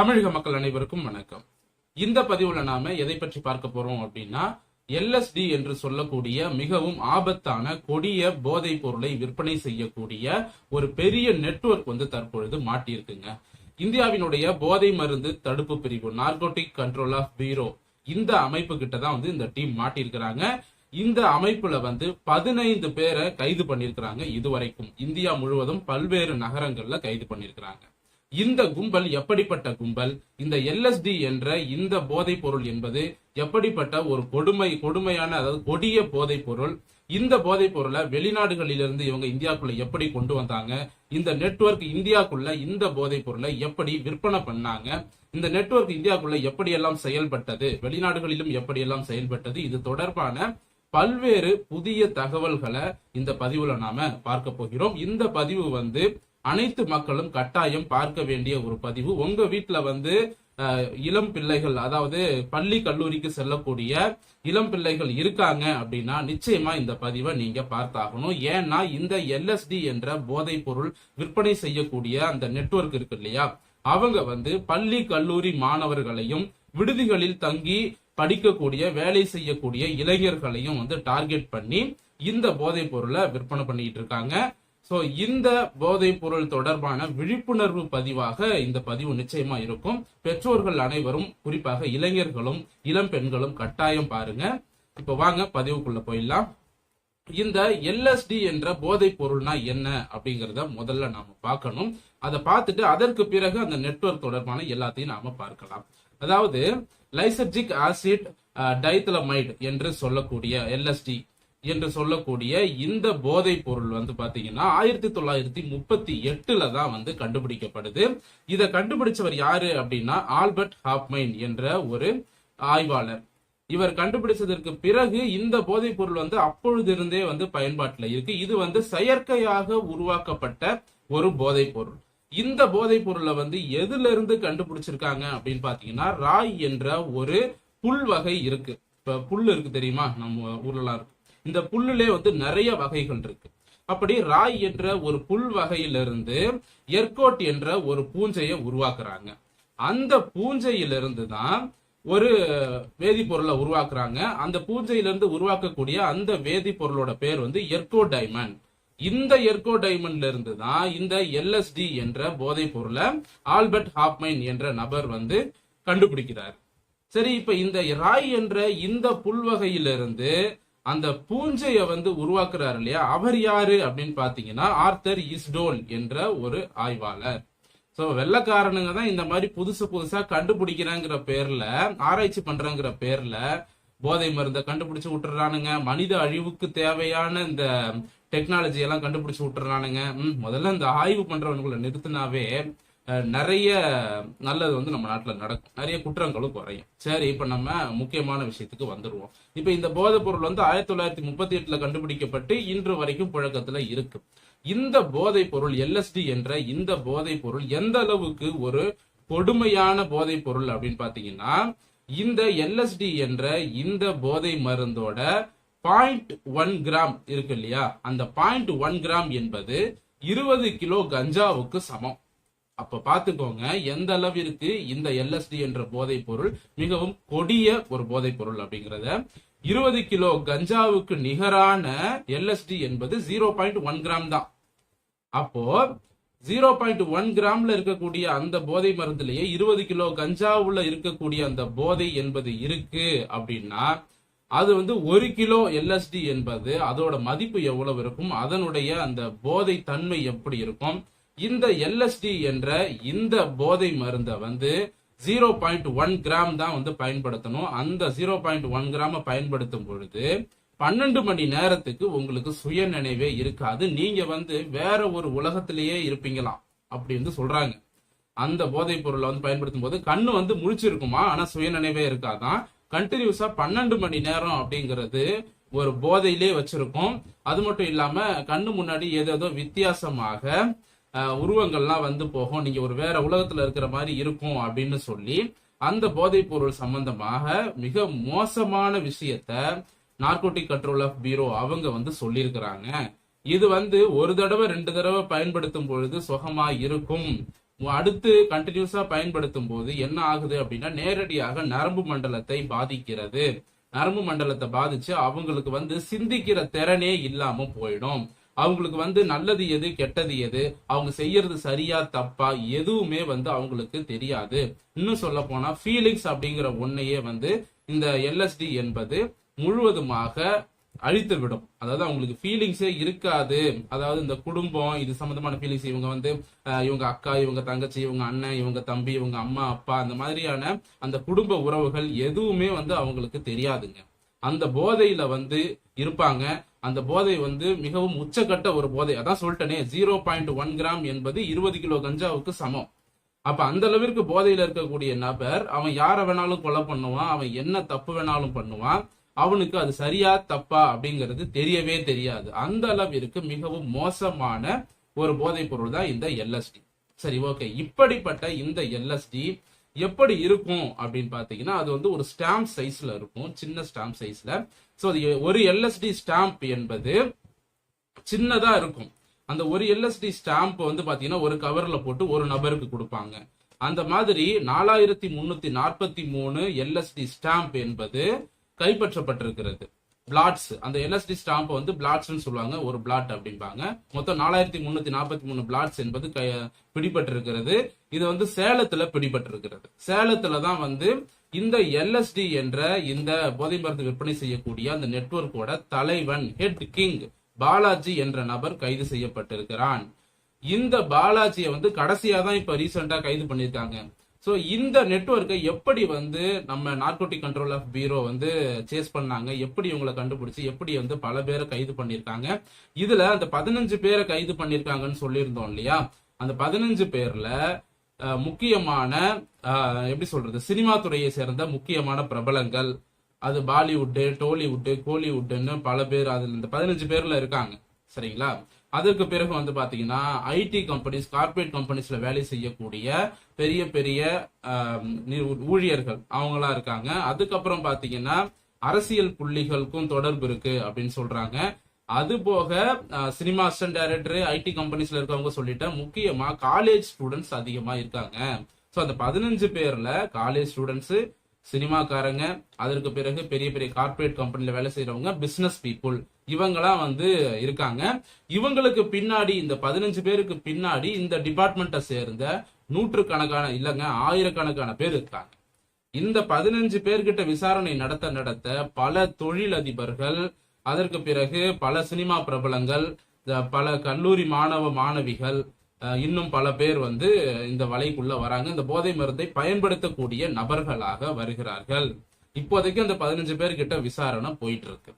தமிழக மக்கள் அனைவருக்கும் வணக்கம். இந்த பதிவுல நாம எதை பற்றி பார்க்க போறோம் அப்படின்னா எல்எஸ்டி என்று சொல்லக்கூடிய மிகவும் ஆபத்தான கொடிய போதைப் பொருளை விற்பனை செய்யக்கூடிய ஒரு பெரிய நெட்வொர்க் வந்து தற்பொழுது மாட்டியிருக்குங்க. இந்தியாவினுடைய போதை மருந்து தடுப்பு பிரிவு நார்கோட்டிக் கண்ட்ரோல் ஆஃப் பீரோ இந்த அமைப்பு கிட்ட தான் வந்து இந்த டீம் மாட்டியிருக்கிறாங்க. இந்த அமைப்புல வந்து பதினைந்து பேரை கைது பண்ணியிருக்கிறாங்க. இதுவரைக்கும் இந்தியா முழுவதும் பல்வேறு நகரங்கள்ல கைது பண்ணியிருக்கிறாங்க. இந்த கும்பல் எப்படிப்பட்ட கும்பல்? இந்த எல்எஸ்டி என்ற இந்த போதைப் பொருள் என்பது எப்படிப்பட்ட ஒரு கொடுமை கொடுமையான அதாவது கொடிய போதைப் பொருள் இந்த போதைப் பொருளை வெளிநாடுகளிலிருந்து இவங்க இந்தியாக்குள்ள எப்படி கொண்டு வந்தாங்க? இந்த நெட்வொர்க் இந்தியாக்குள்ள இந்த போதைப் பொருளை எப்படி விற்பனை பண்ணாங்க? இந்த நெட்வொர்க் இந்தியாக்குள்ள எப்படியெல்லாம் செயல்பட்டது? வெளிநாடுகளிலும் எப்படியெல்லாம் செயல்பட்டது? இது தொடர்பான பல்வேறு புதிய தகவல்களை இந்த பதிவுல நாம பார்க்க போகிறோம். இந்த பதிவு வந்து அனைத்து மக்களும் கட்டாயம் பார்க்க வேண்டிய ஒரு பதிவு. உங்க வீட்டுல வந்து இளம் பிள்ளைகள் அதாவது பள்ளி கல்லூரிக்கு செல்லக்கூடிய இளம் பிள்ளைகள் இருக்காங்க அப்படின்னா நிச்சயமா இந்த பதிவை நீங்க பார்த்தாகணும். ஏன்னா இந்த எல்எஸ்டி என்ற போதைப் பொருள் விற்பனை செய்யக்கூடிய அந்த நெட்வொர்க் இருக்கு இல்லையா? அவங்க வந்து பள்ளி கல்லூரி மாணவர்களையும் விடுதிகளில் தங்கி படிக்கக்கூடிய வேலை செய்யக்கூடிய இளைஞர்களையும் வந்து டார்கெட் பண்ணி இந்த போதைப் பொருளை விற்பனை பண்ணிட்டு இருக்காங்க. ஸோ இந்த போதைப் பொருள் தொடர்பான விழிப்புணர்வு பதிவாக இந்த பதிவு நிச்சயமா இருக்கும். பெற்றோர்கள் அனைவரும் குறிப்பாக இளைஞர்களும் இளம் பெண்களும் கட்டாயம் பாருங்க. இப்போ வாங்க பதிவுக்குள்ள போயிடலாம். இந்த எல்எஸ்டி என்ற போதைப் பொருள்னா என்ன அப்படிங்கிறத முதல்ல நாம பார்க்கணும். அதை பார்த்துட்டு அதற்கு பிறகு அந்த நெட்வொர்க் தொடர்பான எல்லாத்தையும் நாம பார்க்கலாம். அதாவது லைசர்ஜிக் ஆசிட் டைத்தலமைடு என்று சொல்லக்கூடிய எல்எஸ்டி என்று சொல்லக்கூடிய இந்த போதை பொருள் வந்து பாத்தீங்கன்னா ஆயிரத்தி தொள்ளாயிரத்தி முப்பத்தி எட்டுல தான் வந்து கண்டுபிடிக்கப்படுது. இதை கண்டுபிடிச்சவர் யாரு அப்படின்னா ஆல்பர்ட் ஹாப்மைன் என்ற ஒரு ஆய்வாளர். இவர் கண்டுபிடிச்சதற்கு பிறகு இந்த போதைப் பொருள் வந்து அப்பொழுதிருந்தே வந்து பயன்பாட்டுல இருக்கு. இது வந்து செயற்கையாக உருவாக்கப்பட்ட ஒரு போதைப் பொருள். இந்த போதைப் பொருளை வந்து எதுல இருந்து கண்டுபிடிச்சிருக்காங்க அப்படின்னு பாத்தீங்கன்னா ராய் என்ற ஒரு புல் வகை இருக்கு. இப்ப புல் இருக்கு தெரியுமா? நம்ம ஊர்லாம் இருக்கு. இந்த புல்லுலே வந்து நிறைய வகைகள் இருக்கு. அப்படி ராய் என்ற ஒரு புல் வகையிலிருந்து எர்கோட் என்ற ஒரு பூஞ்சையை உருவாக்குறாங்க. அந்த பூஞ்சையிலிருந்து தான் ஒரு வேதிப்பொருளை உருவாக்குறாங்க. அந்த பூஞ்சையிலிருந்து உருவாக்கக்கூடிய அந்த வேதிப்பொருளோட பேர் வந்து எர்கோ டைமண்ட் இந்த எர்கோ டைமண்ட்ல இருந்து தான் இந்த எல்எஸ்டி என்ற போதைப் பொருளை ஆல்பர்ட் ஹாப்மைன் என்ற நபர் வந்து கண்டுபிடிக்கிறார். சரி இப்ப இந்த ராய் என்ற இந்த புல்வகையிலிருந்து அந்த பூஞ்சையை வந்து உருவாக்குறாரு இல்லையா? அவர் யாரு அப்படின்னு பாத்தீங்கன்னா ஆர்த்தர் இஸ்டோல் என்ற ஒரு ஆய்வாளர். சோ வெள்ளக்காரனுங்க தான் இந்த மாதிரி புதுசு புதுசா கண்டுபிடிக்கிறாங்கிற பேர்ல ஆராய்ச்சி பண்றாங்கிற பேர்ல போதை மருந்தை கண்டுபிடிச்சு விட்டுறானுங்க. மனித அழிவுக்கு தேவையான இந்த டெக்னாலஜி எல்லாம் கண்டுபிடிச்சு விட்டுறானுங்க. முதல்ல இந்த ஆய்வு பண்றவனுக்குள்ள நிறுத்தினாவே நிறைய நல்லது வந்து நம்ம நாட்டில் நடக்கும். நிறைய குற்றங்களும் குறையும். சரி இப்ப நம்ம முக்கியமான விஷயத்துக்கு வந்துடுவோம் இப்போ இந்த போதைப் பொருள் வந்து ஆயிரத்தி தொள்ளாயிரத்தி முப்பத்தி எட்டுல கண்டுபிடிக்கப்பட்டு இன்று வரைக்கும் புழக்கத்துல இருக்கு. இந்த போதைப் பொருள் எல்எஸ்டி என்ற இந்த போதைப் பொருள் எந்த அளவுக்கு ஒரு கொடுமையான போதைப் பொருள் அப்படின்னு பார்த்தீங்கன்னா இந்த எல்எஸ்டி என்ற இந்த போதை மருந்தோட பாயிண்ட் ஒன் கிராம் இருக்கு இல்லையா? அந்த பாயிண்ட் ஒன் கிராம் என்பது இருபது கிலோ கஞ்சாவுக்கு சமம். அப்ப பாத்துக்கோங்க எந்த அளவிற்கு இந்த எல்எஸ்டி என்ற போதைப் பொருள் மிகவும் கொடிய ஒரு போதைப் பொருள் அப்படிங்கறத. இருபது கிலோ கஞ்சாவுக்கு நிகரான எல்எஸ்டி என்பது ஜீரோ பாயிண்ட் ஒன் கிராம் தான். அப்போ ஜீரோ பாயிண்ட் ஒன் கிராம்ல இருக்கக்கூடிய அந்த போதை மருந்துலயே இருபது கிலோ கஞ்சாவுல இருக்கக்கூடிய அந்த போதை என்பது இருக்கு அப்படின்னா அது வந்து ஒரு கிலோ எல்எஸ்டி என்பது அதோட மதிப்பு எவ்வளவு இருக்கும்? அதனுடைய அந்த போதை தன்மை எப்படி இருக்கும்? இந்த எல்எஸ்டி என்ற இந்த போதை மருந்தை வந்து ஜீரோ பாயிண்ட் ஒன் கிராம் தான் வந்து பயன்படுத்தணும். அந்த ஜீரோ பாயிண்ட் ஒன் கிராம பயன்படுத்தும் பொழுது பன்னெண்டு மணி நேரத்துக்கு உங்களுக்கு சுய நினைவே இருக்காது. நீங்க வந்து வேற ஒரு உலகத்திலேயே இருப்பீங்களாம் அப்படி வந்து சொல்றாங்க. அந்த போதைப் பொருளை வந்து பயன்படுத்தும் போது கண்ணு வந்து முழிச்சிருக்குமா? ஆனா சுய நினைவே இருக்காதான் கண்டினியூஸா பன்னெண்டு மணி நேரம் அப்படிங்கிறது ஒரு போதையிலே வச்சிருக்கும். அது மட்டும் இல்லாம கண்ணு முன்னாடி ஏதேதோ வித்தியாசமாக உருவங்கள்லாம் வந்து போகும். நீங்க ஒரு வேற உலகத்துல இருக்கிற மாதிரி இருக்கும் அப்படின்னு சொல்லி அந்த போதைப் பொருள் சம்பந்தமாக மிக மோசமான விஷயத்த நார்கோட்டிக் கண்ட்ரோல் ஆஃப் பீரோ அவங்க வந்து சொல்லியிருக்கிறாங்க. இது வந்து ஒரு தடவை ரெண்டு தடவை பயன்படுத்தும் பொழுது சுகமா இருக்கும். அடுத்து கண்டினியூஸா பயன்படுத்தும் போது என்ன ஆகுது அப்படின்னா நேரடியாக நரம்பு மண்டலத்தை பாதிக்கிறது. நரம்பு மண்டலத்தை பாதிச்சு அவங்களுக்கு வந்து சிந்திக்கிற திறனே இல்லாம போயிடும். அவங்களுக்கு வந்து நல்லது எது கெட்டது எது அவங்க செய்யறது சரியா தப்பா எதுவுமே வந்து அவங்களுக்கு தெரியாது. இன்னும் சொல்ல போனா ஃபீலிங்ஸ் அப்படிங்கிற ஒன்னையே வந்து இந்த எல்எஸ்டி என்பது முழுவதுமாக அழித்து விடும் அதாவது அவங்களுக்கு ஃபீலிங்ஸே இருக்காது. அதாவது இந்த குடும்பம் இது சம்பந்தமான ஃபீலிங்ஸ் இவங்க வந்து இவங்க அக்கா இவங்க தங்கச்சி இவங்க அண்ணன் இவங்க தம்பி இவங்க அம்மா அப்பா அந்த மாதிரியான அந்த குடும்ப உறவுகள் எதுவுமே வந்து அவங்களுக்கு தெரியாதுங்க. அந்த போதையில வந்து இருப்பாங்க. அந்த போதை வந்து மிகவும் உச்சக்கட்ட ஒரு போதை. அதான் சொல்லிட்டேனே ஜீரோ பாயிண்ட் ஒன் கிராம் என்பது இருபது கிலோ கஞ்சாவுக்கு சமம். அப்ப அந்த அளவிற்கு போதையில இருக்கக்கூடிய நபர் அவன் யாரை வேணாலும் கொலை பண்ணுவான் அவன் என்ன தப்பு வேணாலும் பண்ணுவான் அவனுக்கு அது சரியா தப்பா அப்படிங்கிறது தெரியவே தெரியாது. அந்த அளவிற்கு மிகவும் மோசமான ஒரு போதைப் பொருள் தான் இந்த எல்எஸ்டி சரி ஓகே இப்படிப்பட்ட இந்த எல்எஸ்டி எப்படி இருக்கும் அப்படின்னு பார்த்தீங்கன்னா அது வந்து ஒரு ஸ்டாம்ப் சைஸ்ல இருக்கும் சின்ன ஸ்டாம்ப் சைஸ்ல ஸோ அது ஒரு எல்எஸ்டி ஸ்டாம்ப் என்பது சின்னதா இருக்கும். அந்த ஒரு எல்எஸ்டி ஸ்டாம்ப் வந்து பாத்தீங்கன்னா ஒரு கவர்ல போட்டு ஒரு நபருக்கு கொடுப்பாங்க. அந்த மாதிரி நாலாயிரத்தி முன்னூத்தி நாற்பத்தி மூணு எல்எஸ்டி ஸ்டாம்ப் என்பது கைப்பற்றப்பட்டிருக்கிறது. பிளாட்ஸ் அந்த எல்எஸ்டி ஸ்டாம்ப் வந்து பிளாட்ஸ்னு சொல்லுவாங்க. ஒரு பிளாட் அப்படிம்பாங்க. மொத்தம் நாலாயிரத்தி முன்னூத்தி நாற்பத்தி மூணு பிளாட்ஸ் என்பது க பிடிபட்டிருக்கிறது. இது வந்து சேலத்துல பிடிபட்டிருக்கிறது. சேலத்துல தான் வந்து இந்த எல்எஸ்டி என்ற இந்த போதை மருந்து விற்பனை செய்யக்கூடிய அந்த நெட்வொர்க்கோட தலைவன் ஹெட் கிங் பாலாஜி என்ற நபர் கைது செய்யப்பட்டிருக்கிறான். இந்த பாலாஜியை வந்து கடைசியா தான் இப்ப ரீசெண்டா கைது பண்ணிருக்காங்க ஸோ இந்த நெட்வொர்க்கை எப்படி வந்து நம்ம நார்கோட்டிக் கண்ட்ரோல் ஆஃப் பீரோ வந்து சேஸ் பண்ணாங்க? எப்படி இவங்களை கண்டுபிடிச்சு? எப்படி வந்து பல பேரை கைது பண்ணியிருக்காங்க? இதுல அந்த பதினஞ்சு பேரை கைது பண்ணியிருக்காங்கன்னு சொல்லியிருந்தோம் இல்லையா? அந்த பதினஞ்சு பேர்ல முக்கியமான எப்படி சொல்றது? சினிமா துறையை சேர்ந்த முக்கியமான பிரபலங்கள். அது பாலிவுட்டு டோலிவுட்டு கோலிவுட்டுன்னு பல பேர் அதுல இந்த பதினஞ்சு பேர்ல இருக்காங்க. சரிங்களா? அதற்கு பிறகு வந்து பாத்தீங்கன்னா ஐடி கம்பெனிஸ் கார்ப்பரேட் கம்பெனிஸ்ல வேலை செய்யக்கூடிய பெரிய பெரிய நி- ஊழியர்கள் அவங்களா இருக்காங்க. அதுக்கப்புறம் பாத்தீங்கன்னா அரசியல் புள்ளிகளுக்கும் தொடர்பு இருக்கு அப்படின்னு சொல்றாங்க. அது போக சினிமா அசிஸ்டன்ட் டைரக்டர் ஐடி கம்பெனிஸ்ல இருக்கவங்க சொல்லிட்டு முக்கியமா காலேஜ் ஸ்டூடெண்ட்ஸ் அதிகமா இருக்காங்க. ஸோ அந்த பதினஞ்சு பேர்ல காலேஜ் ஸ்டூடெண்ட்ஸ் சினிமாக்காரங்க அதற்கு பிறகு பெரிய பெரிய கார்ப்பரேட் கம்பெனில வேலை செய்யறவங்க பிசினஸ் பீப்புள் இவங்கெல்லாம் வந்து இருக்காங்க. இவங்களுக்கு பின்னாடி இந்த பதினஞ்சு பேருக்கு பின்னாடி இந்த டிபார்ட்மெண்ட்டை சேர்ந்த நூற்றுக்கணக்கான இல்லைங்க ஆயிரக்கணக்கான பேர் இருக்காங்க. இந்த பதினஞ்சு பேர்கிட்ட விசாரணை நடத்த நடத்த பல தொழிலதிபர்கள் அதற்கு பிறகு பல சினிமா பிரபலங்கள் இந்த பல கல்லூரி மாணவ மாணவிகள் இன்னும் பல பேர் வந்து இந்த வலைக்குள்ள வராங்க. இந்த போதை மருந்தை பயன்படுத்தக்கூடிய நபர்களாக வருகிறார்கள். இப்போதைக்கு அந்த பதினஞ்சு பேர்கிட்ட விசாரணை போயிட்டு இருக்கு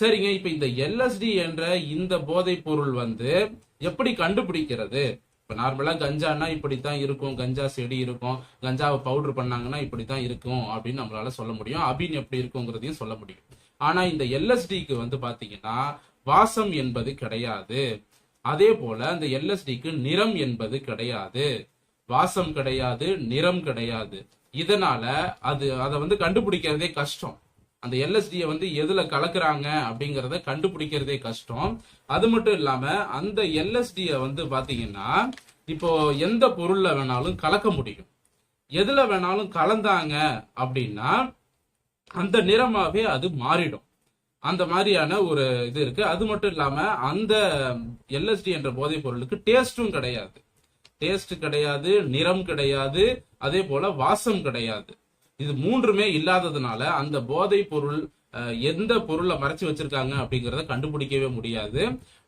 சரிங்க இப்ப இந்த எல்எஸ்டி என்ற இந்த போதை பொருள் வந்து எப்படி கண்டுபிடிக்கிறது? இப்ப நார்மலா கஞ்சானா இப்படித்தான் இருக்கும். கஞ்சா செடி இருக்கும். கஞ்சாவை பவுடர் பண்ணாங்கன்னா இப்படித்தான் இருக்கும் அப்படின்னு நம்மளால சொல்ல முடியும். அபின் எப்படி இருக்குங்கிறதையும் சொல்ல முடியும். ஆனா இந்த எல்எஸ்டிக்கு வந்து பாத்தீங்கன்னா வாசம் என்பது கிடையாது. அதே போல அந்த எல்எஸ்டிக்கு நிறம் என்பது கிடையாது. வாசம் கிடையாது நிறம் கிடையாது. இதனால அது அதை வந்து கண்டுபிடிக்கிறதே கஷ்டம். அந்த எல்எஸ்டியை வந்து எதுல கலக்குறாங்க அப்படிங்கறத கண்டுபிடிக்கிறதே கஷ்டம். அது மட்டும் இல்லாம அந்த எல்எஸ்டிய வந்து பாத்தீங்கன்னா இப்போ எந்த பொருள்ல வேணாலும் கலக்க முடியும். எதுல வேணாலும் கலந்தாங்க அப்படின்னா அந்த நிறமாவே அது மாறிடும். அந்த மாதிரியான ஒரு இது இருக்கு. அது மட்டும் இல்லாம அந்த எல்எஸ்டி என்ற போதைப் பொருளுக்கு டேஸ்டும் கிடையாது. டேஸ்ட் கிடையாது நிறம் கிடையாது அதே போல வாசம் கிடையாது. இது மூன்றுமே இல்லாததுனால அந்த போதைப் பொருள் எந்த பொருளை மறைச்சு வச்சிருக்காங்க அப்படிங்கறத கண்டுபிடிக்கவே முடியாது.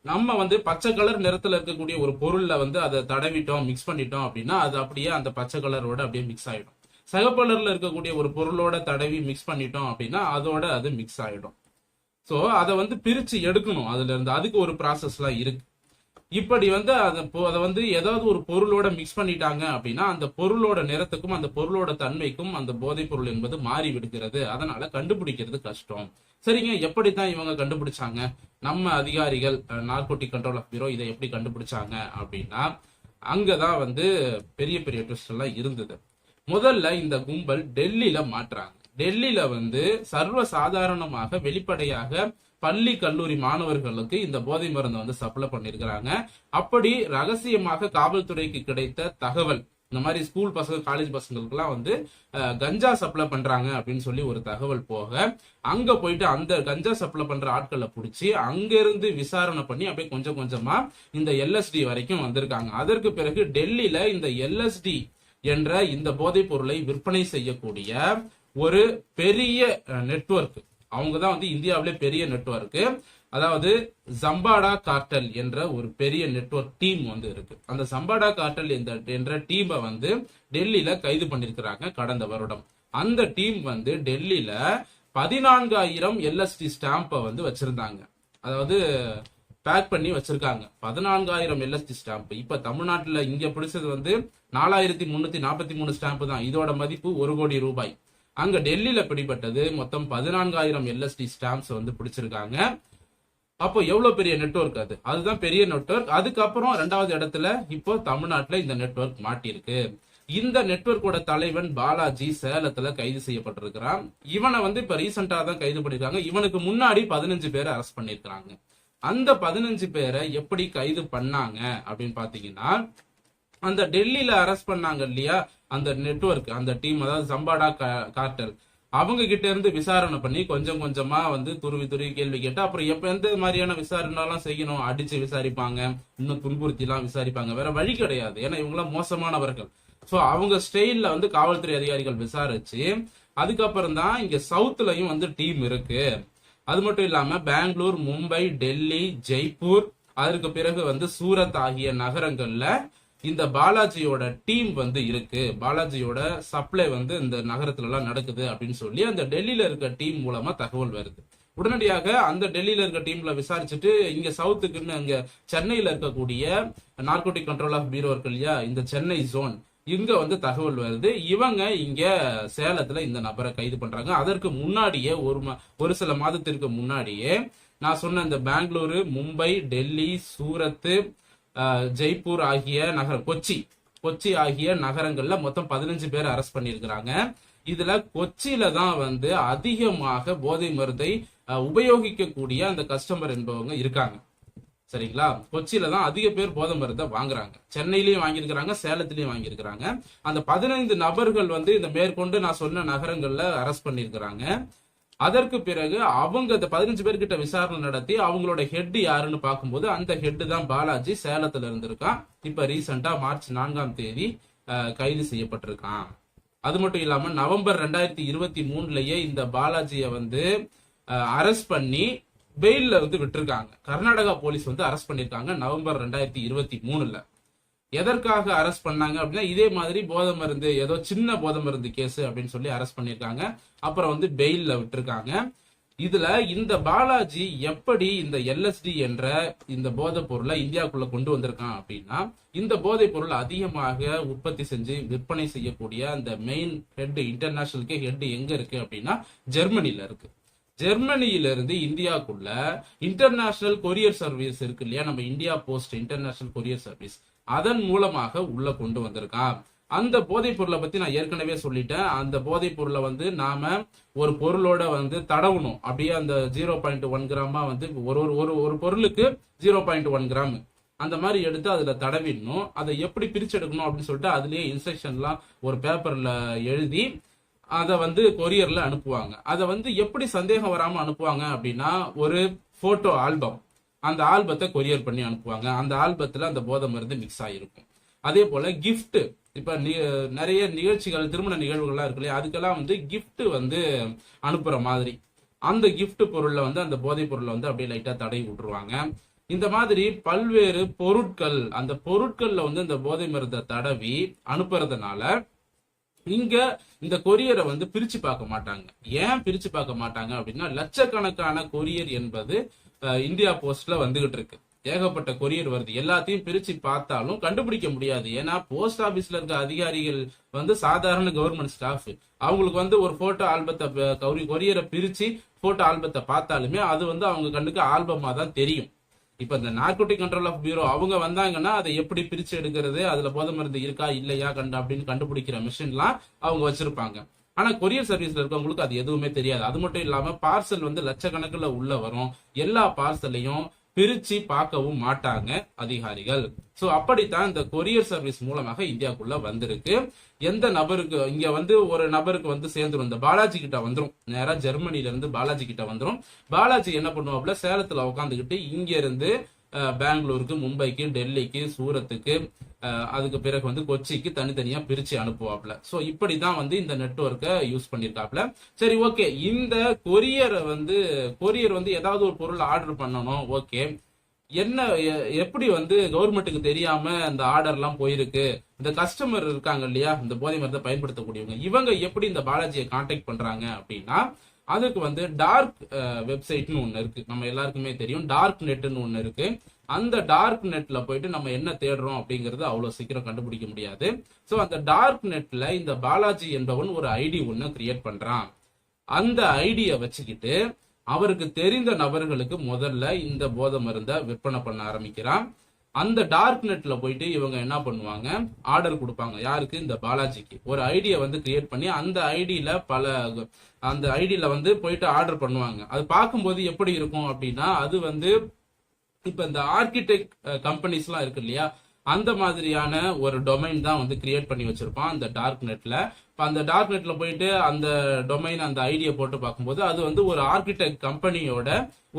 நம்ம வந்து பச்சை கலர் நிறத்துல இருக்கக்கூடிய ஒரு பொருள்ல வந்து அதை தடவிட்டோம் மிக்ஸ் பண்ணிட்டோம் அப்படின்னா அது அப்படியே அந்த பச்சை கலரோட அப்படியே மிக்ஸ் ஆயிடும். சகப்பலர்ல இருக்கக்கூடிய ஒரு பொருளோட தடவி மிக்ஸ் பண்ணிட்டோம் அப்படின்னா அதோட அது மிக்ஸ் ஆயிடும். ஸோ அதை வந்து பிரித்து எடுக்கணும். அதுல இருந்து அதுக்கு ஒரு ப்ராசஸ்லாம் இருக்கு. இப்படி வந்து அதை அதை வந்து ஏதாவது ஒரு பொருளோட மிக்ஸ் பண்ணிட்டாங்க அப்படின்னா அந்த பொருளோட நிறத்துக்கும் அந்த பொருளோட தன்மைக்கும் அந்த போதைப் பொருள் என்பது மாறி விடுகிறது. அதனால கண்டுபிடிக்கிறது கஷ்டம். சரிங்க எப்படித்தான் இவங்க கண்டுபிடிச்சாங்க? நம்ம அதிகாரிகள் நார்கோட்டிக் கண்ட்ரோல் ஆஃப் பீரோ இதை எப்படி கண்டுபிடிச்சாங்க அப்படின்னா அங்கதான் வந்து பெரிய பெரிய ட்விஸ்ட் எல்லாம் இருந்தது. முதல்ல இந்த கும்பல் டெல்லியில மாட்டுறாங்க டெல்லியில வந்து சர்வ சாதாரணமாக வெளிப்படையாக பள்ளி கல்லூரி மாணவர்களுக்கு இந்த போதை மருந்து வந்து சப்ளை பண்ணிருக்கிறாங்க. அப்படி ரகசியமாக காவல்துறைக்கு கிடைத்த தகவல் இந்த மாதிரி ஸ்கூல் பசங்க காலேஜ் பசங்களுக்குலாம் வந்து கஞ்சா சப்ளை பண்றாங்க அப்படின்னு சொல்லி ஒரு தகவல் போக அங்க போயிட்டு அந்த கஞ்சா சப்ளை பண்ற ஆட்களை பிடிச்சி அங்க இருந்து விசாரணை பண்ணி அப்படியே கொஞ்சம் கொஞ்சமா இந்த எல்எஸ்டி வரைக்கும் வந்திருக்காங்க. அதற்கு பிறகு டெல்லியில இந்த எல்எஸ்டி என்ற இந்த போதைப் பொருளை விற்பனை செய்யக்கூடிய ஒரு பெரிய நெட்ஒர்க் அவங்க தான் வந்து இந்தியாவிலே பெரிய நெட்ஒர்க்கு அதாவது ஜம்பாடா கார்டல் என்ற ஒரு பெரிய நெட்வொர்க் டீம் வந்து இருக்கு. அந்த சம்பாடா கார்டல் என்ற என்ற டீமை வந்து டெல்லியில கைது பண்ணிருக்கிறாங்க கடந்த வருடம். அந்த டீம் வந்து டெல்லியில பதினான்காயிரம் எல்எஸ்டி ஸ்டாம்பை வந்து வச்சிருந்தாங்க. அதாவது பேக் பண்ணி வச்சிருக்காங்க. பதினான்காயிரம் எல்எஸ்டி ஸ்டாம்ப் இப்ப தமிழ்நாட்டுல இங்க பிடிச்சது வந்து நாலாயிரத்தி முன்னூத்தி நாற்பத்தி மூணு ஸ்டாம்ப் தான். இதோட மதிப்பு ஒரு கோடி ரூபாய். அங்க டெல்லியில பிடிபட்டது. மொத்தம் பதினான்காயிரம் எல்எஸ்டி ஸ்டாம்ப்ஸ் வந்து பிடிச்சிருக்காங்க. அப்போ எவ்வளவு பெரிய நெட்வொர்க் அது? அதுதான் பெரிய நெட்வொர்க் அதுக்கப்புறம் ரெண்டாவது இடத்துல இப்போ தமிழ்நாட்டுல இந்த நெட்வொர்க் மாட்டியிருக்கு. இந்த நெட்ஒர்க்கோட தலைவன் பாலாஜி சேலத்துல கைது செய்யப்பட்டிருக்கிறான். இவனை வந்து இப்ப ரீசெண்டா தான் கைது பண்ணிருக்காங்க இவனுக்கு முன்னாடி பதினஞ்சு பேரை அரெஸ்ட் பண்ணிருக்கிறாங்க அந்த பதினஞ்சு பேரை எப்படி கைது பண்ணாங்க அப்படின்னு பாத்தீங்கன்னா அந்த டெல்லியில அரெஸ்ட் பண்ணாங்க இல்லையா? அந்த நெட்வொர்க் அந்த டீம் அதாவது சம்பாடா கா- கார்டல் அவங்க கிட்ட இருந்து விசாரணை பண்ணி கொஞ்சம் கொஞ்சமா வந்து துருவி துருவி கேள்வி கேட்டு அப்புறம் எப்ப எந்த மாதிரியான விசாரணைலாம் செய்யணும் அடிச்சு விசாரிப்பாங்க இன்னும் துன்புறுத்தி எல்லாம் விசாரிப்பாங்க வேற வழி கிடையாது. ஏன்னா இவங்களாம் மோசமானவர்கள். சோ அவங்க ஸ்டைல்ல வந்து காவல்துறை அதிகாரிகள் விசாரிச்சு அதுக்கப்புறம் தான் இங்க சவுத்துலயும் வந்து டீம் இருக்கு. அது மட்டும் இல்லாம பெங்களூர் மும்பை டெல்லி ஜெய்ப்பூர் அதற்கு பிறகு வந்து சூரத் ஆகிய நகரங்கள்ல இந்த பாலாஜியோட டீம் வந்து இருக்கு. பாலாஜியோட சப்ளை வந்து இந்த நகரத்துல எல்லாம் நடக்குது அப்படின்னு சொல்லி அந்த டெல்லியில இருக்க டீம் மூலமா தகவல் வருது. உடனடியாக அந்த டெல்லியில இருக்க டீம்ல விசாரிச்சுட்டு இங்க சவுத்துக்குன்னு அங்க சென்னையில இருக்கக்கூடிய நார்கோட்டிக் கண்ட்ரோல் ஆஃப் பீரோ இருக்கு இல்லையா? இந்த சென்னை ஜோன். இங்க வந்து தகவல் வருது. இவங்க இங்க சேலத்துல இந்த நபரை கைது பண்றாங்க. அதற்கு முன்னாடியே ஒரு ஒரு சில மாதத்திற்கு முன்னாடியே நான் சொன்ன இந்த பெங்களூரு மும்பை டெல்லி சூரத்து ஜெய்ப்பூர் ஆகிய நகர கொச்சி. கொச்சி ஆகிய நகரங்கள்ல மொத்தம் பதினஞ்சு பேர் அரெஸ்ட் பண்ணியிருக்கிறாங்க. இதுல கொச்சியில தான் வந்து அதிகமாக போதை மருந்தை உபயோகிக்கக்கூடிய அந்த கஸ்டமர் என்பவங்க இருக்காங்க. சரிங்களா? கொச்சியில தான் அதிக பேர் போதை மருந்தை வாங்குறாங்க. சென்னையிலயும் வாங்கியிருக்கிறாங்க சேலத்திலயும் வாங்கியிருக்கிறாங்க. அந்த பதினைந்து நபர்கள் வந்து இந்த மேற்கொண்டு நான் சொன்ன நகரங்கள்ல அரெஸ்ட் பண்ணியிருக்கிறாங்க. அதற்கு பிறகு அவங்க இந்த பதினஞ்சு பேர்கிட்ட விசாரணை நடத்தி அவங்களோட ஹெட் யாருன்னு பார்க்கும்போது அந்த ஹெட் தான் பாலாஜி சேலத்துல இருந்திருக்கான் இப்ப ரீசெண்டா மார்ச் நான்காம் தேதி கைது செய்யப்பட்டிருக்கான். அது மட்டும் இல்லாம நவம்பர் ரெண்டாயிரத்தி இருபத்தி மூணுலயே இந்த பாலாஜியை வந்து அரெஸ்ட் பண்ணி பெயில்ல வந்து விட்டுருக்காங்க. கர்நாடகா போலீஸ் வந்து அரெஸ்ட் பண்ணிருக்காங்க நவம்பர் ரெண்டாயிரத்தி இருபத்தி மூணுல. எதற்காக அரெஸ்ட் பண்ணாங்க அப்படின்னா இதே மாதிரி போதை மருந்து ஏதோ சின்ன போதை மருந்து கேஸ் அப்படின்னு சொல்லி அரெஸ்ட் பண்ணிருக்காங்க அப்புறம் வந்து பெயில்ல விட்டுருக்காங்க. இதுல இந்த பாலாஜி எப்படி இந்த எல்எஸ்டி என்ற இந்த போதைப் பொருளை இந்தியாவுக்குள்ள கொண்டு வந்திருக்கான் அப்படின்னா இந்த போதைப் பொருள் அதிகமாக உற்பத்தி செஞ்சு விற்பனை செய்யக்கூடிய அந்த மெயின் ஹெட் இன்டர்நேஷனலுக்கு ஹெட் எங்க இருக்கு அப்படின்னா ஜெர்மனில இருக்கு. ஜெர்மனியில இருந்து இந்தியாக்குள்ள இன்டர்நேஷனல் கொரியர் சர்வீஸ் இருக்கு இல்லையா? நம்ம India post international courier service அதன் மூலமாக உள்ள கொண்டு வந்திருக்கான் அந்த போதைப் பொருளை பத்தி நான் ஏற்கனவே சொல்லிட்டேன். அந்த போதைப் பொருளை வந்து நாம ஒரு பொருளோட வந்து தடவணும். அப்படியே அந்த ஜீரோ பாயிண்ட் ஒன் கிராமா வந்து ஒரு ஒரு ஒரு ஒரு பொருளுக்கு ஜீரோ பாயிண்ட் ஒன் கிராம் அந்த மாதிரி எடுத்து அதுல தடவிடணும். அதை எப்படி பிரிச்செடுக்கணும் அப்படின்னு சொல்லிட்டு அதுலயே இன்ஸ்ட்ரக்ஷன்லாம் ஒரு பேப்பர்ல எழுதி அதை வந்து கொரியர்ல அனுப்புவாங்க. அதை வந்து எப்படி சந்தேகம் வராம அனுப்புவாங்க அப்படின்னா ஒரு போட்டோ ஆல்பம் அந்த ஆல்பத்தை கொரியர் பண்ணி அனுப்புவாங்க. அந்த ஆல்பத்தில் அந்த போதை மருந்து மிக்ஸ் ஆகிருக்கும் அதே போல் கிஃப்ட்டு இப்போ நிறைய நிகழ்ச்சிகள் திருமண நிகழ்வுகள்லாம் இருக்கு இல்லையா? அதுக்கெல்லாம் வந்து கிஃப்ட் வந்து அனுப்புற மாதிரி. அந்த கிஃப்ட் பொருளில் வந்து அந்த போதைப் பொருளை வந்து அப்படியே லைட்டா தடவி விட்டுருவாங்க. இந்த மாதிரி பல்வேறு பொருட்கள் அந்த பொருட்கள்ல வந்து இந்த போதை மருந்தை தடவி அனுப்புறதுனால இங்க இந்த கொரியரை வந்து பிரிச்சு பார்க்க மாட்டாங்க. ஏன் பிரிச்சு பார்க்க மாட்டாங்க அப்படின்னா லட்சக்கணக்கான கொரியர் என்பது இந்தியா போஸ்ட்ல வந்துகிட்டு இருக்கு. ஏகப்பட்ட கொரியர் வருது. எல்லாத்தையும் பிரிச்சு பார்த்தாலும் கண்டுபிடிக்க முடியாது. ஏன்னா போஸ்ட் ஆபீஸ்ல இருக்க அதிகாரிகள் வந்து சாதாரண கவர்மெண்ட் ஸ்டாஃப் அவங்களுக்கு வந்து ஒரு போட்டோ ஆல்பத்தை கௌரி கொரியரை பிரிச்சு போட்டோ ஆல்பத்தை பார்த்தாலுமே அது வந்து அவங்க கண்ணுக்கு ஆல்பமா தான் தெரியும். இப்ப இந்த நார்கோட்டிக் கண்ட்ரோல் ஆஃப் பியூரோ அவங்க வந்தாங்கன்னா அதை எப்படி பிரிச்சு எடுக்கிறது? அதுல போதை மருந்து இருக்கா இல்லையா கண்டு அப்படின்னு கண்டுபிடிக்கிற மிஷின்லாம் அவங்க வச்சிருப்பாங்க. ஆனா கொரியர் சர்வீஸ்ல இருக்கவங்களுக்கு அது எதுவுமே தெரியாது. அது மட்டும் இல்லாம பார்சல் வந்து லட்சக்கணக்கில் உள்ள வரும். எல்லா பார்சலையும் பிரிச்சு பார்க்கவும் மாட்டாங்க அதிகாரிகள். சோ அப்படித்தான் இந்த கொரியர் சர்வீஸ் மூலமாக இந்தியாவுக்குள்ள வந்திருக்கு. எந்த நபருக்கு இங்க வந்து ஒரு நபருக்கு வந்து சேர்ந்துரும். இந்த பாலாஜி கிட்ட வந்துடும் நேரா ஜெர்மனில இருந்து பாலாஜி கிட்ட வந்துடும் பாலாஜி என்ன பண்ணுவாப்ல சேலத்துல உட்காந்துக்கிட்டு இங்க இருந்து பெங்களூருக்கு மும்பைக்கு டெல்லிக்கு சூரத்துக்கு அதுக்கு பிறகு வந்து கொச்சிக்கு தனித்தனியா பிரிச்சு அனுப்புவாப்ல. சோ இப்படிதான் வந்து இந்த நெட்ஒர்க்கை யூஸ் பண்ணிருக்காப்ல. சரி ஓகே இந்த கொரியரை வந்து கொரியர் வந்து ஏதாவது ஒரு பொருள் ஆர்டர் பண்ணணும் ஓகே என்ன எ- எப்படி வந்து கவர்மெண்ட்டுக்கு தெரியாம அந்த ஆர்டர்லாம் போயிருக்கு? இந்த கஸ்டமர் இருக்காங்க இல்லையா? இந்த போதை மருந்தை பயன்படுத்தக்கூடியவங்க. இவங்க எப்படி இந்த பாலாஜியை காண்டாக்ட் பண்றாங்க அப்படின்னா அதுக்கு வந்து டார்க் வெப்சைட்னு ஒன்று இருக்கு. நம்ம எல்லாருக்குமே தெரியும். டார்க் நெட்னு ஒன்று இருக்கு. அந்த டார்க் நெட்ல போயிட்டு நம்ம என்ன தேடுறோம் அப்படிங்கறது அவ்வளவு சீக்கிரம் கண்டுபிடிக்க முடியாது. சோ அந்த டார்க் நெட்ல இந்த பாலாஜி என்பவன் ஒரு ஐடி ஒன்னு கிரியேட் பண்றான். அந்த ஐடியை வச்சுக்கிட்டு அவருக்கு தெரிந்த நபர்களுக்கு முதல்ல இந்த போதை மருந்தை விற்பனை பண்ண ஆரம்பிக்கிறான். அந்த டார்க் நெட்ல போயிட்டு இவங்க என்ன பண்ணுவாங்க? ஆர்டர் கொடுப்பாங்க. யாருக்கு? இந்த பாலாஜிக்கு. ஒரு ஐடியை வந்து கிரியேட் பண்ணி அந்த ஐடியில பல அந்த ஐடியில வந்து போயிட்டு ஆர்டர் பண்ணுவாங்க. அது பார்க்கும்போது எப்படி இருக்கும் அப்படின்னா அது வந்து இப்ப இந்த ஆர்கிடெக்ட் கம்பெனிஸ்லாம் இருக்கு இல்லையா? அந்த மாதிரியான ஒரு டொமைன் தான் வந்து கிரியேட் பண்ணி வச்சிருப்பான் அந்த டார்க் நெட்ல இப்ப அந்த டார்க் நெட்ல போயிட்டு அந்த டொமைன் அந்த ஐடியை போட்டு பார்க்கும்போது அது வந்து ஒரு ஆர்கிடெக்ட் கம்பெனியோட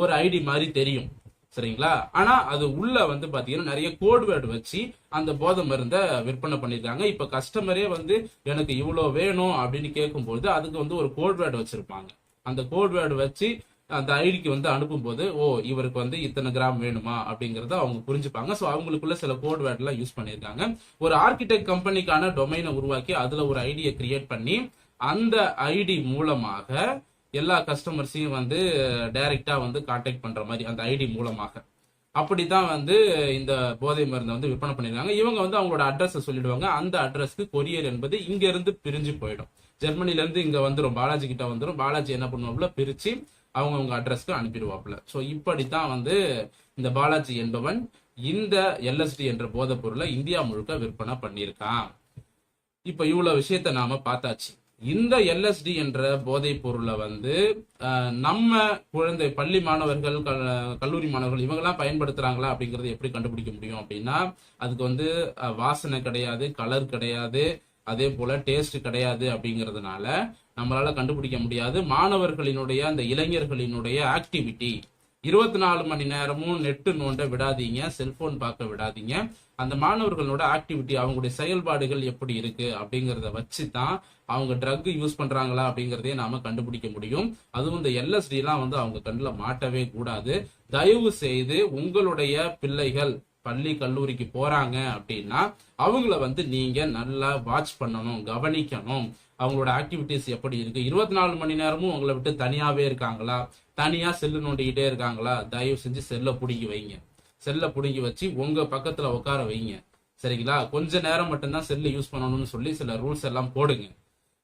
ஒரு ஐடி மாதிரி தெரியும். சரிங்களா? ஆனா அது உள்ள வந்து பாத்தீங்கன்னா நிறைய கோட் வேர்டு வச்சு அந்த போதை மருந்தை விற்பனை பண்ணிருக்காங்க. இப்ப கஸ்டமரே வந்து எனக்கு இவ்வளவு வேணும் அப்படின்னு கேட்கும்போது அதுக்கு வந்து ஒரு கோட் வேர்டு வச்சிருப்பாங்க. அந்த கோட் வேர்டு வச்சு அந்த ஐடிக்கு வந்து அனுப்பும்போது ஓ இவருக்கு வந்து இத்தனை கிராம் வேணுமா? அப்படிங்கறத அவங்க புரிஞ்சுப்பாங்க. ஸோ அவங்களுக்குள்ள சில கோட் வேர்ட் எல்லாம் யூஸ் பண்ணியிருக்காங்க. ஒரு ஆர்கிடெக்ட் கம்பெனிக்கான டொமைனை உருவாக்கி அதுல ஒரு ஐடியை கிரியேட் பண்ணி அந்த ஐடி மூலமாக எல்லா கஸ்டமர்ஸையும் வந்து டைரக்டா வந்து காண்டாக்ட் பண்ற மாதிரி அந்த ஐடி மூலமாக. அப்படித்தான் வந்து இந்த போதை மருந்தை வந்து விற்பனை பண்ணிருக்காங்க இவங்க வந்து அவங்களோட அட்ரஸ் சொல்லிடுவாங்க. அந்த அட்ரஸ்க்கு கொரியர் என்பது இங்க இருந்து பிரிஞ்சு போயிடும். ஜெர்மனில இருந்து இங்க பாலாஜி கிட்ட வந்துடும் பாலாஜி என்ன பண்ணுவாப்ல பிரிச்சு அவங்க அவங்க அட்ரஸ்க்கு அனுப்பிடுவாப்ல ஸோ இப்படித்தான் வந்து இந்த பாலாஜி என்பவன் இந்த எல்எஸ்டி என்ற போதைப் பொருளை இந்தியா முழுக்க விற்பனை பண்ணியிருக்கான். இப்போ இவ்வளவு விஷயத்த நாம பார்த்தாச்சு. இந்த எல்எஸ்டி என்ற போதைப் பொருளை வந்து நம்ம குழந்தை பள்ளி மாணவர்கள் கல்லூரி மாணவர்கள் இவங்கெல்லாம் பயன்படுத்துறாங்களா அப்படிங்கறது எப்படி கண்டுபிடிக்க முடியும் அப்படின்னா அதுக்கு வந்து வாசனை கிடையாது கலர் கிடையாது அதே போல டேஸ்ட் கிடையாது அப்படிங்கறதுனால நம்மளால கண்டுபிடிக்க முடியாது. மாணவர்களினுடைய அந்த இளைஞர்களினுடைய ஆக்டிவிட்டி இருபத்தி நாலு மணி நேரமும் நெட்டு நோண்ட விடாதீங்க செல்போன் பார்க்க விடாதீங்க. அந்த மாணவர்களோட ஆக்டிவிட்டி அவங்களுடைய செயல்பாடுகள் எப்படி இருக்கு அப்படிங்கிறத வச்சு தான் அவங்க ட்ரக் யூஸ் பண்றாங்களா அப்படிங்கிறதே நாம கண்டுபிடிக்க முடியும். அதுவும் இந்த எல்எஸ்டி எல்லாம் வந்து அவங்க கண்ணில் மாட்டவே கூடாது. தயவு செய்து உங்களுடைய பிள்ளைகள் பள்ளி கல்லூரிக்கு போறாங்க அப்படின்னா அவங்கள வந்து நீங்க நல்லா வாட்ச் பண்ணணும் கவனிக்கணும். அவங்களோட ஆக்டிவிட்டிஸ் எப்படி இருக்கு? இருபத்தி நாலு மணி நேரமும் உங்களை விட்டு தனியாவே இருக்காங்களா? தனியா செல்லு நோண்டிக்கிட்டே இருக்காங்களா? தயவு செஞ்சு செல்ல புடுங்கி வைங்க. செல்ல பிடுங்கி வச்சு உங்க பக்கத்துல உட்கார வைங்க. சரிங்களா? கொஞ்ச நேரம் மட்டும்தான் செல்லு யூஸ் பண்ணணும்னு சொல்லி சில ரூல்ஸ் எல்லாம் போடுங்க.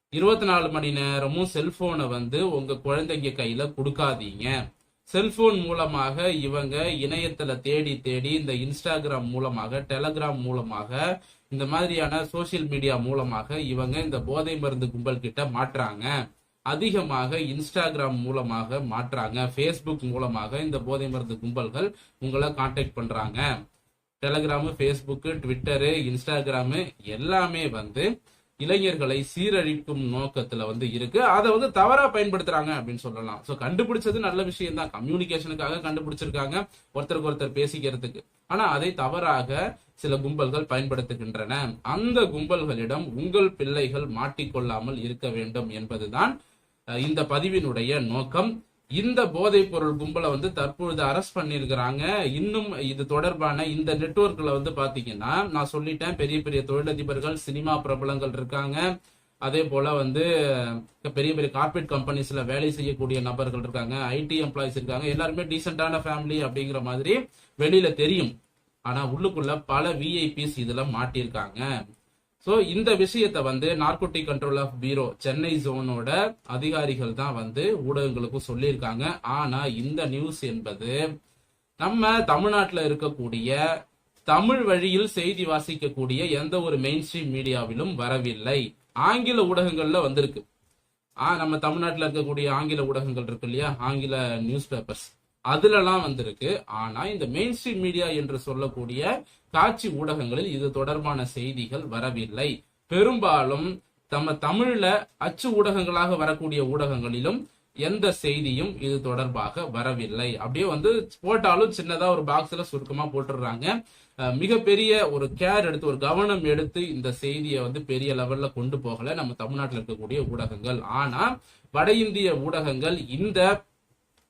இருபத்தி நாலு மணி நேரமும் செல்போனை வந்து உங்க குழந்தைங்க கையில கொடுக்காதீங்க. செல்போன் மூலமாக இவங்க இணையத்துல தேடி தேடி இந்த இன்ஸ்டாகிராம் மூலமாக டெலகிராம் மூலமாக இந்த மாதிரியான சோசியல் மீடியா மூலமாக இவங்க இந்த போதை மருந்து கும்பல் கிட்ட மாட்டுறாங்க அதிகமாக இன்ஸ்டாகிராம் மூலமாக மாட்டுறாங்க ஃபேஸ்புக் மூலமாக இந்த போதை மருந்து கும்பல்கள் உங்களை காண்டாக்ட் பண்றாங்க. டெலகிராமு ஃபேஸ்புக்கு ட்விட்டரு இன்ஸ்டாகிராமு எல்லாமே வந்து இளைஞர்களை சீரழிக்கும் நோக்கத்துல வந்து இருக்கு. அதை வந்து தவறா பயன்படுத்துறாங்க அப்படின்னு சொல்லலாம். சோ கண்டுபிடிச்சது நல்ல விஷயம் தான் கம்யூனிகேஷனுக்காக கண்டுபிடிச்சிருக்காங்க. ஒருத்தருக்கு ஒருத்தர் பேசிக்கிறதுக்கு. ஆனா அதை தவறாக சில கும்பல்கள் பயன்படுத்துகின்றன. அந்த கும்பல்களிடம் உங்கள் பிள்ளைகள் மாட்டிக்கொள்ளாமல் இருக்க வேண்டும் என்பதுதான் இந்த பதிவினுடைய நோக்கம். இந்த போதைப் பொருள் கும்பலை வந்து தற்பொழுது அரெஸ்ட் பண்ணியிருக்கிறாங்க. இன்னும் இது தொடர்பான இந்த நெட்ஒர்க்ல வந்து பாத்தீங்கன்னா நான் சொல்லிட்டேன் பெரிய பெரிய தொழிலதிபர்கள் சினிமா பிரபலங்கள் இருக்காங்க. அதே போல வந்து பெரிய பெரிய கார்பரேட் கம்பெனிஸ்ல வேலை செய்யக்கூடிய நபர்கள் இருக்காங்க ஐடி எம்ப்ளாயிஸ் இருக்காங்க எல்லாருமே டீசென்டான ஃபேமிலி அப்படிங்கிற மாதிரி வெளியில தெரியும். ஆனா உள்ளுக்குள்ள பல விஐபிஸ் இதுல மாட்டியிருக்காங்க. சோ இந்த விஷயத்தை வந்து narcotic control of bureau Chennai ஜோனோட அதிகாரிகள் தான் வந்து ஊடகங்களுக்கும் சொல்லியிருக்காங்க. ஆனா இந்த நியூஸ் என்பது நம்ம தமிழ்நாட்டில் இருக்கக்கூடிய தமிழ் வழியில் செய்தி வாசிக்கக்கூடிய எந்த ஒரு மெயின் ஸ்ட்ரீம் மீடியாவிலும் வரவில்லை. ஆங்கில ஊடகங்கள்ல வந்திருக்கு. ஆ நம்ம தமிழ்நாட்டில் இருக்கக்கூடிய ஆங்கில ஊடகங்கள் இருக்கு இல்லையா? ஆங்கில நியூஸ் பேப்பர்ஸ் அதுலலாம் வந்திருக்கு. ஆனா இந்த மெயின் ஸ்ட்ரீம் மீடியா என்று சொல்லக்கூடிய காட்சி ஊடகங்களில் இது தொடர்பான செய்திகள் வரவில்லை. பெரும்பாலும் தம்ம தமிழ்ல அச்சு ஊடகங்களாக வரக்கூடிய ஊடகங்களிலும் எந்த செய்தியும் இது தொடர்பாக வரவில்லை. அப்படியே வந்து போட்டாலும் சின்னதா ஒரு பாக்ஸ்ல சுருக்கமா போட்டுடுறாங்க. அஹ் மிகப்பெரிய ஒரு கேர் எடுத்து ஒரு கவனம் எடுத்து இந்த செய்தியை வந்து பெரிய லெவல்ல கொண்டு போகல நம்ம தமிழ்நாட்டில் இருக்கக்கூடிய ஊடகங்கள். ஆனா வட இந்திய ஊடகங்கள் இந்த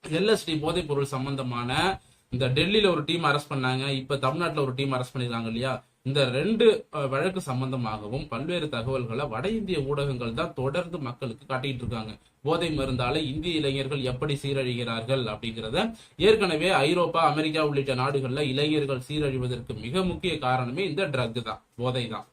எல்எஸ்டி போதைப் பொருள் சம்பந்தமான இந்த டெல்லியில ஒரு டீம் அரெஸ்ட் பண்ணாங்க. இப்ப தமிழ்நாட்டில் ஒரு டீம் அரெஸ்ட் பண்ணிருக்காங்க இல்லையா? இந்த ரெண்டு வழக்கு சம்பந்தமாகவும் பல்வேறு தகவல்களை வட இந்திய ஊடகங்கள் தான் தொடர்ந்து மக்களுக்கு காட்டிட்டு இருக்காங்க. போதை மருந்தால இந்திய இளைஞர்கள் எப்படி சீரழிகிறார்கள் அப்படிங்கிறத ஏற்கனவே ஐரோப்பா அமெரிக்கா உள்ளிட்ட நாடுகள்ல இளைஞர்கள் சீரழிவதற்கு மிக முக்கிய காரணமே இந்த ட்ரக் தான் போதை தான்.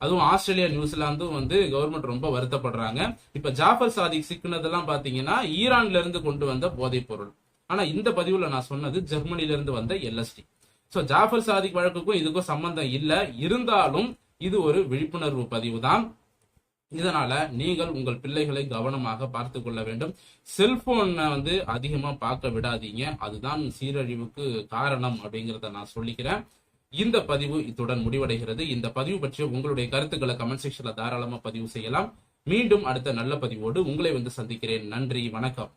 அதுவும் ஆஸ்திரேலியா நியூசிலாந்தும் வந்து கவர்மெண்ட் ரொம்ப வருத்தப்படுறாங்க. இப்ப ஜாஃபர் சாதிக் சிக்கினதெல்லாம் பாத்தீங்கன்னா ஈரான்ல இருந்து கொண்டு வந்த போதைப் பொருள். ஆனா இந்த பதிவுல நான் சொன்னது ஜெர்மனில இருந்து வந்த எல்எஸ்டி சோ ஜாஃபர் சாதிக் வழக்குக்கும் இதுக்கும் சம்பந்தம் இல்ல. இருந்தாலும் இது ஒரு விழிப்புணர்வு பதிவு தான் இதனால நீங்கள் உங்கள் பிள்ளைகளை கவனமாக பார்த்து கொள்ள வேண்டும். செல்போனை வந்து அதிகமா பார்க்க விடாதீங்க. அதுதான் சீரழிவுக்கு காரணம் அப்படிங்கறத நான் சொல்லிக்கிறேன். இந்த பதிவு இத்துடன் முடிவடைகிறது. இந்த பதிவு பற்றிய உங்களுடைய கருத்துக்களை கமெண்ட் செக்ஷன்ல தாராளமா பதிவு செய்யலாம். மீண்டும் அடுத்த நல்ல பதிவோடு உங்களை வந்து சந்திக்கிறேன். நன்றி வணக்கம்.